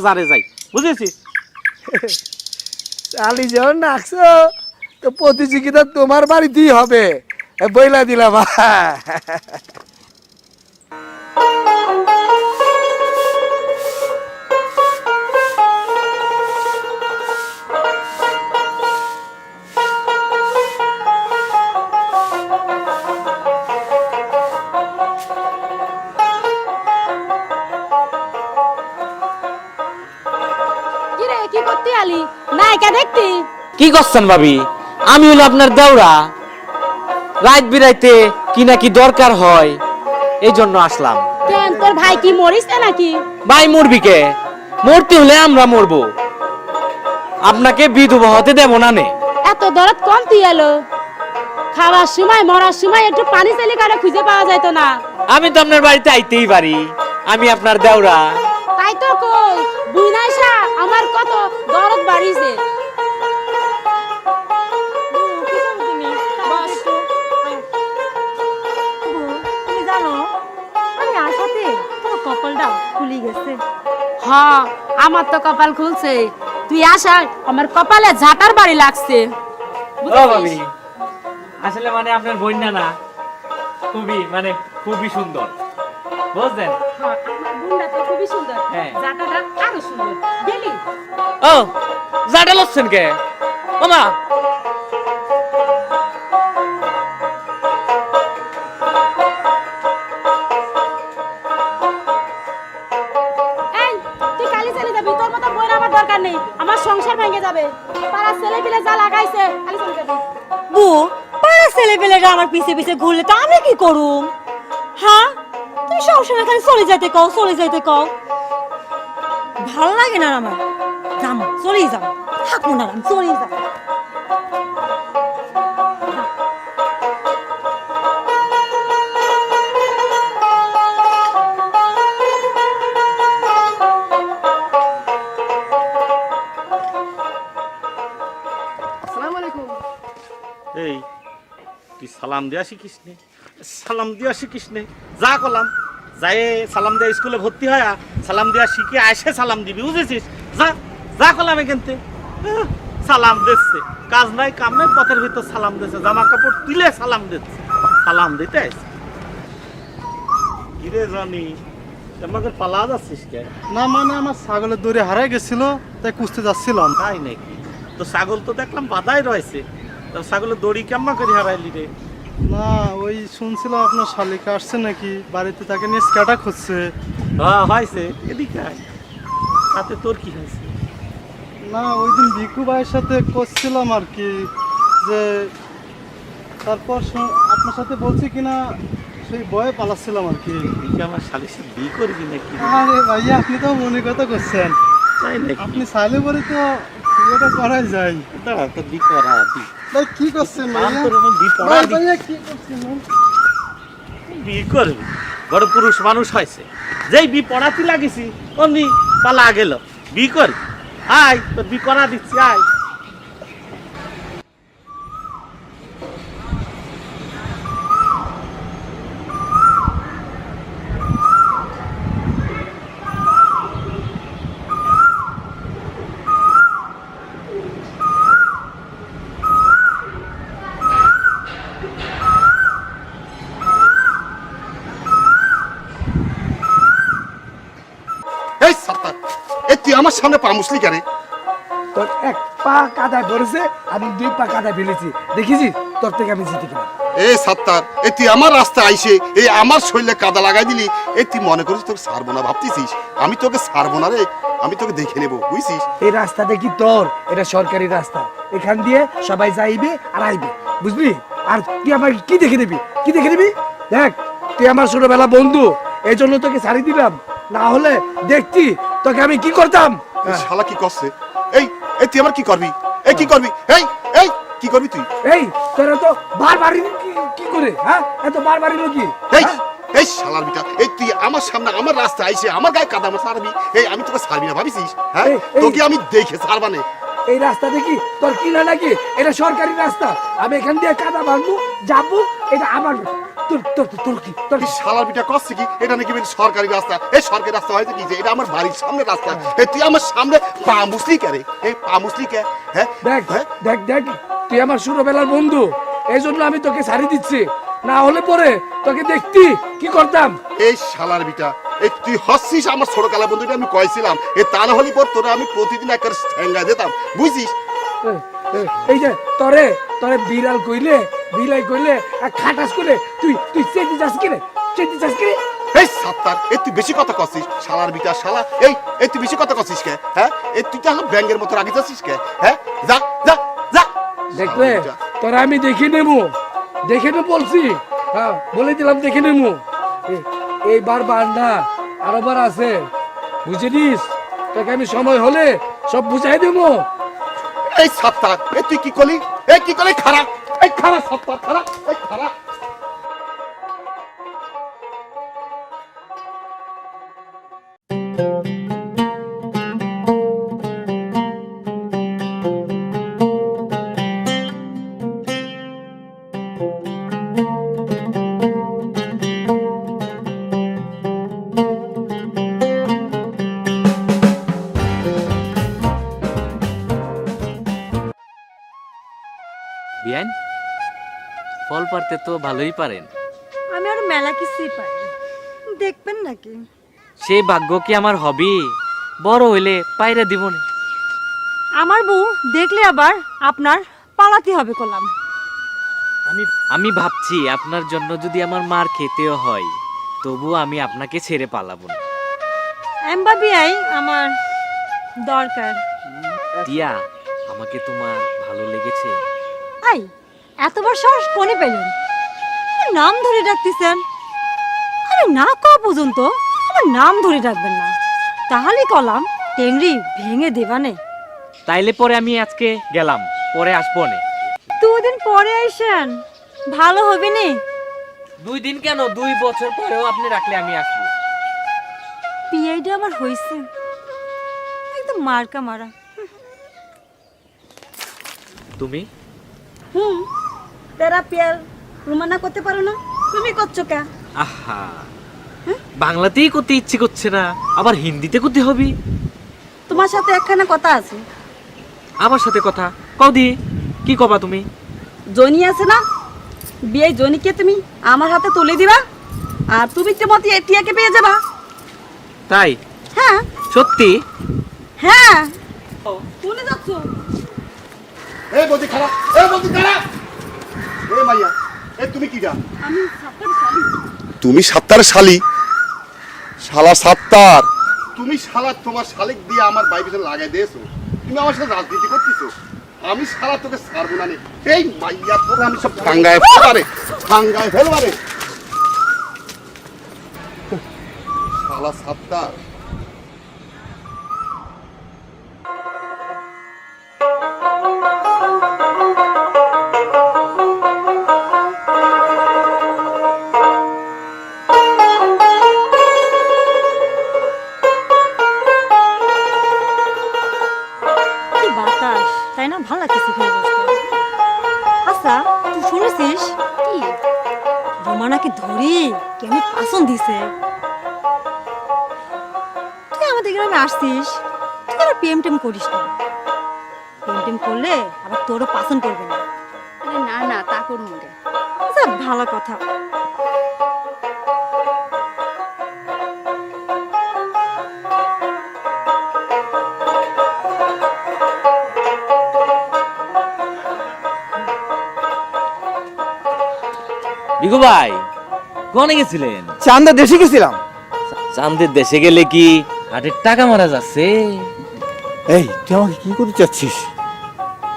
বাজারে যাই। বুঝেছিস? চালি যখন ডাকছো তো প্রতিযোগিতা তোমার বাড়িতেই হবে। বইলা দিলাম। কি নায়িকা দেখতি। কি করছেন ভাবি? আমি হলো আপনার দেওরা। রাত বিরাইতে কি না কি দরকার হয় এই জন্য আসলাম। কেন তোর ভাই কি মরিস নাকি? ভাই মরবি কে? মরতে হলে আমরা মরবো। আপনাকে বিধবা হতে দেব না নে। এত দরদ কম তুই এলো। খাওয়ার সময় মরার সময় একটু পানি চালি কারে খুঁজে পাওয়া যাইতো না। আমি তো আপনার বাড়িতে আইতেই পারি। আমি আপনার দেওরা। তাই তো কই বুইনাইসা আমার কত তোমার কপালটা খুলি গেছে হ্যাঁ আমার তো কপাল খুলছে। তুই আসা আমার কপালে ঝাঁটার বাড়ি লাগছে। আসলে মানে আপনার বন্যা না খুবই মানে খুবই সুন্দর। বুঝলেন? হ্যাঁ, খুবই সুন্দর। হ্যাঁ। আরও সুন্দর। ও জাডা লচ্ছেন কে? মামা। এই তুই কালি চলে যাবি তোর মতো বইয়ের আমার দরকার নেই আমার সংসার ভেঙে যাবে। পাড়ার ছেলে পিলে যা লাগাইছে কালি চলে যাবি। বু পাড়া ছেলে পেলেরা আমার পিছে পিছে ঘুরলে তো আমি কি করুম? হ্যাঁ? তুমি সবসময় খালি চলে যাইতে কও চলে যাইতে কও। ভালো লাগে না আমার। যাম চলেই যাম। থাকব না আমি এই তুই সালাম দেওয়া শিখিস নে। সালাম দেওয়া শিখিস নে। যা করলাম যাই সালাম দেওয়া স্কুলে ভর্তি হয় সালাম দেওয়া শিখে আসে সালাম দিবি বুঝেছিস? যা যা করলাম এখানতে সালাম দিচ্ছে। কাজ নাই কাম নাই পথের ভিতর সালাম দিচ্ছে। জামা কাপড় তুলে সালাম দিচ্ছে। সালাম দিতে আসছে কিরে জানি আমাকে পালা যাচ্ছিস কে? না মানে আমার ছাগলের দড়ি হারাই গেছিল তাই কুস্তে যাচ্ছিলাম। তাই নাকি? তো ছাগল তো দেখলাম বাধাই রয়েছে। তা ছাগলের দড়ি কেমন করে হারাইলি রে? না ওই শুনছিলাম আপনার শালিকা আসছে নাকি বাড়িতে তাকে নিয়ে স্ক্যাটা খুঁজছে। হ্যাঁ হয়েছে। এদিকে তাতে তোর কি হয়েছে? না ওই দিন বিকু ভাইয়ের সাথে করছিলাম আর কি যে তারপর আপনার সাথে বলছি কিনা সেই বয়ে পালাচ্ছিলাম আর কি। আমার শালিশে বি করবি নাকি? আরে ভাইয়া আপনি তো মনে কথা করছেন। তাই নাকি? আপনি চাইলে পরে তো ওটা করাই যায়। দাঁড়া তো বি করা বি। ভাই কি করছেন ভাইয়া? ভাই, ভাইয়া কি করছেন বি করবি? বড় পুরুষ মানুষ হয়েছে। যেই বি পড়াতে লাগিছি অমনি পালা গেল। বি কর আয় তোর বিকরা দিচ্ছি আয় এই সাত্তার এই তুই আমার সামনে পা মুসলি কেন? তোর এক পা কাদায় পড়েছে আমি দুই পা কাদায় ফেলেছি। দেখিছিস তোর থেকে আমি জিতে কিনা এই সাত্তার এই তুই আমার রাস্তায় আইসে এই আমার শরীরে কাদা লাগাই দিলি এই তুই মনে করিস তোকে ছাড়বো না ভাবতেছিস? আমি তোকে ছাড়বো না রে আমি তোকে দেখে নেব বুঝছিস? এই রাস্তাটা কি তোর এটা সরকারি রাস্তা। এখান দিয়ে সবাই যাইবে আর আইবে বুঝলি? আর তুই আমার কি দেখে দিবি কি দেখে দিবি দেখ তুই আমার ছোটবেলা বন্ধু এই জন্য তোকে ছাড়ি দিলাম। না হলে দেখতি তোকে আমি কি করতাম? শালা কি করছে? এই এই তুই আমার কি করবি? এই কি করবি? এই এই কি করবি তুই? এই তোরা তো বারবার কি করে হ্যাঁ? এত বারবার কি? এই এই শালার বিটা এই তুই আমার সামনে আমার রাস্তায় আইসে আমার গায়ে কাদা আমার ছাড়বি এই আমি তোকে ছাড়বি না ভাবিছিস? হ্যাঁ। তোকে আমি দেখে ছাড়বা না। এই রাস্তা দেখি তোর কি না নাকি এটা সরকারি রাস্তা। আমি এখান দিয়ে কাদা ভাঙবো যাব এটা আমার। তোর তোর তোর কি? তোর এই বিটা করছে কি? এটা নাকি বেশ সরকারি রাস্তা। এই সরকারি রাস্তা হয়তো কি যে এটা আমার বাড়ির সামনে রাস্তা। এই তুই আমার সামনে পা মুসলি কে রে? এই পা মুসলি কে? হ্যাঁ? দেখ হ্যাঁ? দেখ দেখ তুই আমার ছোটবেলার বন্ধু। এই জন্য আমি তোকে ছাড়ি দিচ্ছি। না হলে পরে তোকে দেখতি কি করতাম। এই শালার বিটা এই তুই হচ্ছিস আমার ছোট কালা বন্ধুটা আমি কয়েছিলাম এই তা না হলে পর তোরা আমি প্রতিদিন একটা ঠেঙ্গা দিতাম। বুঝছিস এই, যে তরে তরে বিড়াল কইলে বিলাই কইলে আর খাটাস করে তুই তুই চেতি যাস কিরে? চেতি যাস কিরে? এই সাত্তার এই তুই বেশি কথা কছিস শালার বিটা শালা। এই এই তুই বেশি কথা কছিস কে হ্যাঁ? এই তুই তাহলে ব্যাঙ্গের মতো রাখি যাচ্ছিস কে হ্যাঁ? যা যা যা। দেখলে। তোরা আমি দেখে নেব দেখে নেব বলছি। হ্যাঁ বলে দিলাম দেখে নেব। এ- এইবার বান্ডা আরোবার আছে বুঝে নিস তোকে আমি সময় হলে সব বুঝাই দেবো। এই সাত্তার এ তুই কি করলি? এ কি করলি? খারাপ এই খারাপ সাত্তার খারাপ বিয়ান? ফল পারতে তো ভালোই পারেন। আমি আর মেলা কিছুই পাই দেখবেন নাকি? সেই ভাগ্য কি আমার হবে? বড় হইলে পায়রা দিব না। আমার বউ দেখলে আবার আপনার পালাতে হবে করলাম আমি আমি ভাবছি আপনার জন্য যদি আমার মার খেতেও হয় তবু আমি আপনাকে ছেড়ে পালাবো না। এমবাবিআই আমার দরকার। টিয়া আমাকে তোমার ভালো লেগেছে? আই এতবার সাহস কোনে পেলেন? নাম ধরে ডাকতেছেন। আরে না কওয়া পর্যন্ত আমার নাম ধরে ডাকবেন না। তাহলে কলাম টেংরি ভেঙে দেবানে। তাইলে পরে আমি আজকে গেলাম পরে আসব না। দুদিন পরে আইসেন ভালো হবে নি। দুই দিন কেন? দুই বছর পরেও আপনি রাখলে আমি আসব। পিআইডি আমার হয়েছে একদম মার্কা মারা। তুমি? হুম তেরা পিয়ার রুমানা করতে পারো না? তুমি করছ কে? আহা বাংলাতেই করতে ইচ্ছে করছে না আবার হিন্দিতে করতে হবে? তোমার সাথে একখানা কথা আছে। আমার সাথে কথা? কও দি কি কবা তুমি? জনি আছে না? বিয়ে জনিকে তুমি? আমার হাতে তুলে দিবা আর তুমি তেমতি টিয়াকে পেয়ে যাবা। তাই? হ্যাঁ। সত্যি? হ্যাঁ। শুনে যাচ্ছ? এই বলছি খারাপ এই বলছি খারাপ। এই মাইয়া এই তুমি কি যা আমি সাপ্তাহ শালি। তুমি সাত্তার শালি? শালা সাত্তার তুমি শালা তোমার শালিক দিয়ে আমার বাই পিছনে লাগাই দিয়েছ তুমি আমার সাথে রাজনীতি করতেছো আমি শালা তোকে ছাড়বো না এই মাইয়া তোকে আমি সব টাঙ্গায় ফেলবারে টাঙ্গায় ফেলবারে। শালা সাত্তার শুনেছিস রোমানাকে ধরি কেন পাসন দিছে? তুই আমাদের গ্রামে আসছিস? তুই আর প্রেম টেম করিস না। প্রেম টেম করলে আবার তোরও পাসন করবে না। না না তা করুন আচ্ছা ভালো কথা। বিগু ভাই কোনে গেছিলেন? চান্দা দেশে গেছিলাম। চান্দের দেশে গেলে কি হাটের টাকা মারা যাচ্ছে? এই তুই আমাকে কি করতে চাচ্ছিস?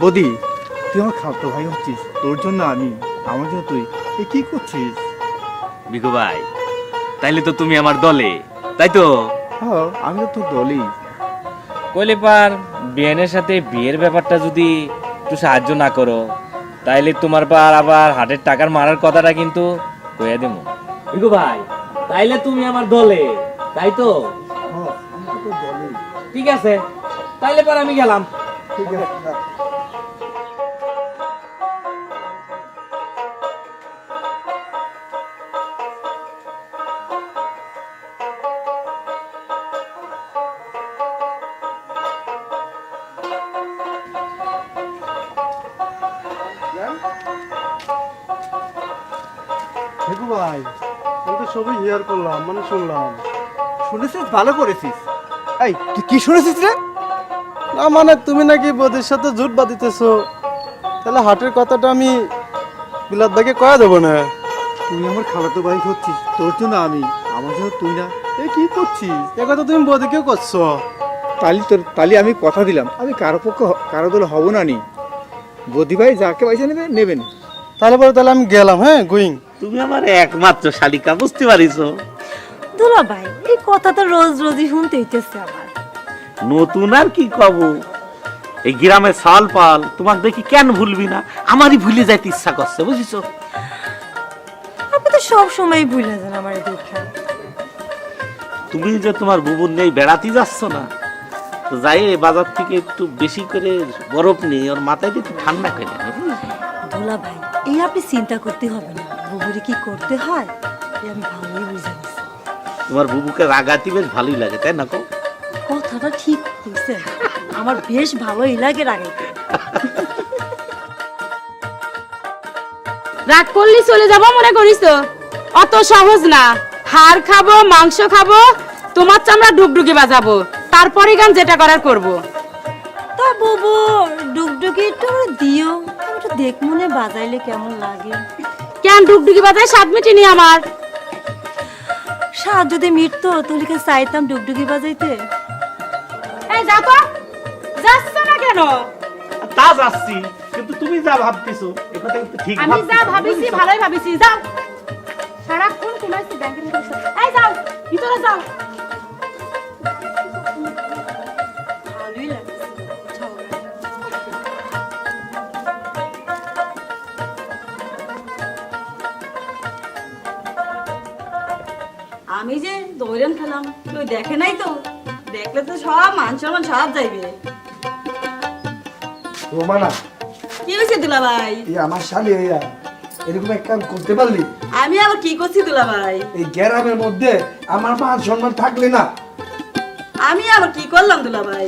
বদি তুই আমার খাতো ভাই হচ্ছিস তোর জন্য আমি আমার জন্য তুই এ কি করছিস? বিগু ভাই তাইলে তো তুমি আমার দলে তাই তো? হ্যাঁ আমি তো তোর দলই। কইলে পার বিয়ানের সাথে বিয়ের ব্যাপারটা যদি একটু সাহায্য না করো। তাইলে তোমার পর আবার হাটের টাকার মারার কথাটা কিন্তু কইয়া দেবো ইগো ভাই তাইলে তুমি আমার দলে তাই তো? হ্যাঁ ঠিক আছে তাইলে পর আমি গেলাম। ঠিক আছে সবই হিয়ার করলাম মানে শুনলাম। শুনেছিস? ভালো করেছিস। এই তুই কি শুনেছিস রে? না মানে তুমি নাকি বদির সাথে জুট বাঁধিতেছো। তাহলে হাটের কথাটা আমি বিলাত ভাইকে কয়া দেবো না? তুই আমার খালাতো ভাই হচ্ছিস তোর জন্য আমি আমার জন্য তুই না। এই কি করছিস? এ কথা তুমি বদিকেও করছ? তালি তোর তালি আমি কথা দিলাম। আমি কারও পক্ষে কারও দলে হব না নি। বদি ভাই যাকে পয়সা নেবে নেবেন তাহলে পরে তাহলে আমি গেলাম হ্যাঁ গুইং। তুমি আমার একমাত্র শালিকা বুঝতে পারিছো? দুলা ভাই এই কথা তো রোজ রোজই শুনতে হইতেছে আমার। নতুন আর কি কব? এই গ্রামের সাল পাল তোমাকে দেখি কেন ভুলবি না? আমারই ভুলে যাইতে ইচ্ছা করছে বুঝিছো? আপনি তো সব সময় ভুলে যান আমার দেখা। তুমি যে তোমার বুবুর নেই বেড়াতে যাচ্ছ না তো যাই বাজার থেকে একটু বেশি করে বরফ নেই ওর মাথায় দিয়ে একটু ঠান্ডা করে দুলা ভাই এই আপনি চিন্তা করতে হবে না। বুবুরে কি করতে হয়? আমি ভালোই বুঝে গেছি। তোমার বুবুকে রাগাতি বেশ ভালোই লাগে তাই না কো? কথাটা ঠিক হয়েছে আমার বেশ ভালোই লাগে রাগাইতে। রাগ করলি চলে যাব মনে করিস তো? অত সহজ না। হাড় খাব মাংস খাব তোমার চামড়া ডুগডুগি বাজাবো। তারপরে গান যেটা করার করব। তা বুবু ডুগডুগি একটু দিও। ওটা দেখ মনে বাজাইলে কেমন লাগে। কেন ডুগডুগি বাজায় স্বাদ মিটিনি আমার? স্বাদ যদি মিটতো তোলিকে চাইতাম ডুগডুগি বাজাইতে? এই যা তো যাচ্ছ না কেন? তা যাচ্ছি কিন্তু তুমি যা ভাবতেছো এ কথা কিন্তু ঠিক আমি যা ভাবিছি ভালোই ভাবিছি যাও। সারাক্ষণ কুমাইছি ব্যাংকের। এই যাও ভিতরে যাও। আমি যে দৌড়ান খেলাম তুই দেখে নাই তো? দেখলে তো সব মান সম্মান সব যাইবে। রোমানা। কি হয়েছে দুলা ভাই এই আমার শালি হইয়া এরকম এক কাম করতে পারলি? আমি আবার কি করছি দুলা ভাই এই গ্যারামের মধ্যে আমার মান সম্মান থাকলে না। আমি আবার কি করলাম দুলা ভাই